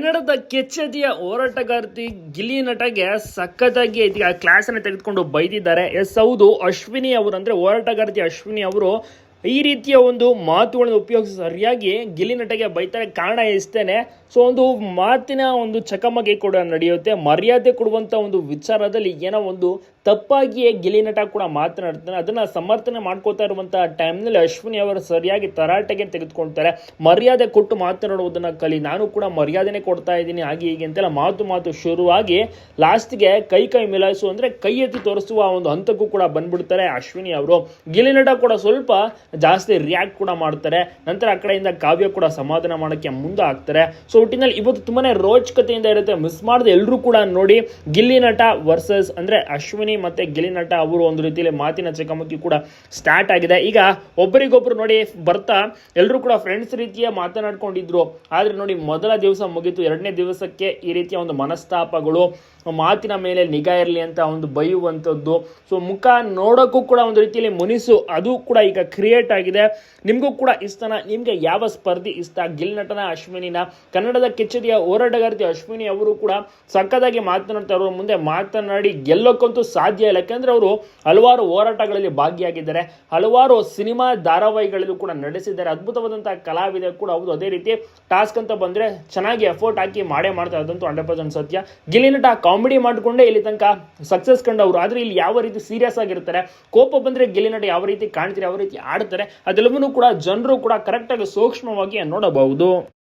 ಕನ್ನಡದ ಕೆಚ್ಚೆದಿಯ ಹೋರಾಟಗಾರ್ತಿ ಗಿಲಿ ನಟಗೆ ಸಖತ್ತಾಗಿ ಇದೀಗ ಕ್ಲಾಸ್ ಅನ್ನು ತೆಗೆದುಕೊಂಡು ಬೈದಿದ್ದಾರೆ. ಎಸ್, ಹೌದು, ಅಶ್ವಿನಿ ಅವರು ಅಂದ್ರೆ ಹೋರಾಟಗಾರ್ತಿ ಅಶ್ವಿನಿ ಅವರು ಈ ರೀತಿಯ ಒಂದು ಮಾತುಗಳನ್ನು ಉಪಯೋಗಿಸಿ ಸರಿಯಾಗಿ ಗಿಲಿ ನಟಗೆ ಬೈತಾರೆ. ಕಾರಣ ಇಷ್ಟೇನೆ. ಸೊ ಒಂದು ಮಾತಿನ ಒಂದು ಚಕಮಕಿ ಕೂಡ ನಡೆಯುತ್ತೆ. ಮರ್ಯಾದೆ ಕೊಡುವಂತ ಒಂದು ವಿಚಾರದಲ್ಲಿ ಏನೋ ಒಂದು ತಪ್ಪಾಗಿಯೇ ಗಿಲಿ ನಟ ಕೂಡ ಮಾತನಾಡ್ತಾನೆ. ಅದನ್ನ ಸಮರ್ಥನೆ ಮಾಡ್ಕೋತಾ ಇರುವಂತಹ ಟೈಮ್ನಲ್ಲಿ ಅಶ್ವಿನಿ ಅವರು ಸರಿಯಾಗಿ ತರಾಟೆಗೆ ತೆಗೆದುಕೊಳ್ತಾರೆ ಮರ್ಯಾದೆ ಕೊಟ್ಟು ಮಾತನಾಡುವುದನ್ನ ಕಲಿ. ನಾನು ಕೂಡ ಮರ್ಯಾದೆನೆ ಕೊಡ್ತಾ ಇದ್ದೀನಿ. ಹಾಗೆ ಹೀಗೆ ಅಂತೆಲ್ಲ ಮಾತು ಮಾತು ಶುರುವಾಗಿ ಲಾಸ್ಟ್ಗೆ ಕೈ ಕೈ ಮಿಲಾಯಿಸು ಅಂದ್ರೆ ಕೈ ಎತ್ತಿ ತೋರಿಸುವ ಒಂದು ಹಂತಕ್ಕೂ ಕೂಡ ಬಂದ್ಬಿಡ್ತಾರೆ ಅಶ್ವಿನಿ ಅವರು. ಗಿಲಿ ನಟ ಕೂಡ ಸ್ವಲ್ಪ ಜಾಸ್ತಿ ರಿಯಾಕ್ಟ್ ಕೂಡ ಮಾಡ್ತಾರೆ. ನಂತರ ಆ ಕಡೆಯಿಂದ ಕಾವ್ಯ ಕೂಡ ಸಮಾಧಾನ ಮಾಡೋಕ್ಕೆ ಮುಂದೆ ಆಗ್ತಾರೆ. ಸೊ ಒಟ್ಟಿನಲ್ಲಿ ಇವತ್ತು ತುಂಬಾನೇ ರೋಚಕತೆಯಿಂದ ಇರುತ್ತೆ. ಮಿಸ್ ಮಾಡದೆ ಎಲ್ಲರೂ ಕೂಡ ನೋಡಿ. ಗಿಲ್ಲಿ ನಟ ವರ್ಸಸ್ ಅಂದ್ರೆ ಅಶ್ವಿನಿ ಮತ್ತೆ ಮತ್ತು ನಟ ಅವರು ಒಂದು ರೀತಿಯಲ್ಲಿ ಮಾತಿನ ಚಕಮಕಿ ಕೂಡ ಸ್ಟಾರ್ಟ್ ಆಗಿದೆ. ಈಗ ಒಬ್ಬರಿಗೊಬ್ಬರು ನೋಡಿ ಬರ್ತಾ ಎಲ್ಲರೂ ಕೂಡ ಫ್ರೆಂಡ್ಸ್ ರೀತಿಯ ಮಾತನಾಡ್ಕೊಂಡಿದ್ರು. ಆದ್ರೆ ನೋಡಿ ಮೊದಲ ದಿವಸ ಮುಗಿತು. ಎರಡನೇ ದಿವಸಕ್ಕೆ ಈ ರೀತಿಯ ಒಂದು ಮನಸ್ತಾಪಗಳು, ಮಾತಿನ ಮೇಲೆ ನಿಗಾ ಇರಲಿ ಅಂತ ಒಂದು ಬೈಯುವಂಥದ್ದು. ಸೊ ಮುಖ ನೋಡೋಕ್ಕೂ ಕೂಡ ಒಂದು ರೀತಿಯಲ್ಲಿ ಮುನಿಸು. ಅದು ಕೂಡ ಈಗ ಕ್ರಿಯೇಟ್ ಆಗಿದೆ. ನಿಮಗೂ ಕೂಡ ಇಷ್ಟನ? ನಿಮಗೆ ಯಾವ ಸ್ಪರ್ಧಿ ಇಷ್ಟ? ಗಿಲ್ ನಟನ ಅಶ್ವಿನಿನ? ಕನ್ನಡದ ಕೆಚ್ಚದಿಯ ಹೋರಾಟಗಾರ್ತಿ ಅಶ್ವಿನಿ ಅವರು ಕೂಡ ಸಕ್ಕದಾಗಿ ಮಾತನಾಡ್ತಾ ಮುಂದೆ ಮಾತನಾಡಿ ಗೆಲ್ಲೋಕ್ಕಂತೂ ಸಾಧ್ಯ ಇಲ್ಲ. ಯಾಕೆಂದರೆ ಅವರು ಹಲವಾರು ಹೋರಾಟಗಳಲ್ಲಿ ಭಾಗಿಯಾಗಿದ್ದಾರೆ. ಹಲವಾರು ಸಿನಿಮಾ ಧಾರಾವಾಹಿಗಳಲ್ಲೂ ಕೂಡ ನಡೆಸಿದ್ದಾರೆ. ಅದ್ಭುತವಾದಂತಹ ಕಲಾವಿದ ಕೂಡ ಹೌದು. ಅದೇ ರೀತಿ ಟಾಸ್ಕ್ ಅಂತ ಬಂದ್ರೆ ಚೆನ್ನಾಗಿ ಎಫೋರ್ಟ್ ಹಾಕಿ ಮಾಡೇ ಮಾಡ್ತಾರೆ. ಅದಂತೂ ಹಂಡ್ರೆಡ್ ಪರ್ಸೆಂಟ್ ಸತ್ಯ. ಗಿಲಿನಟ ನಟ ಕಾಮಿಡಿ ಮಾಡಿಕೊಂಡೇ ಇಲ್ಲಿ ತನಕ ಸಕ್ಸಸ್ ಕಂಡವರು. ಆದ್ರೆ ಇಲ್ಲಿ ಯಾವ ರೀತಿ ಸೀರಿಯಸ್ ಆಗಿರ್ತಾರೆ, ಕೋಪ ಬಂದ್ರೆ ಗಿಲಿನಟ ನಟ ಯಾವ ರೀತಿ ಕಾಣ್ತಾರೆ, ಯಾವ ರೀತಿ ಆಡ್ತಾರೆ, ಅದೆಲ್ಲವನ್ನೂ ಕೂಡ ಜನರು ಕೂಡ ಕರೆಕ್ಟಾಗಿ ಸೂಕ್ಷ್ಮವಾಗಿ ನೋಡಬಹುದು.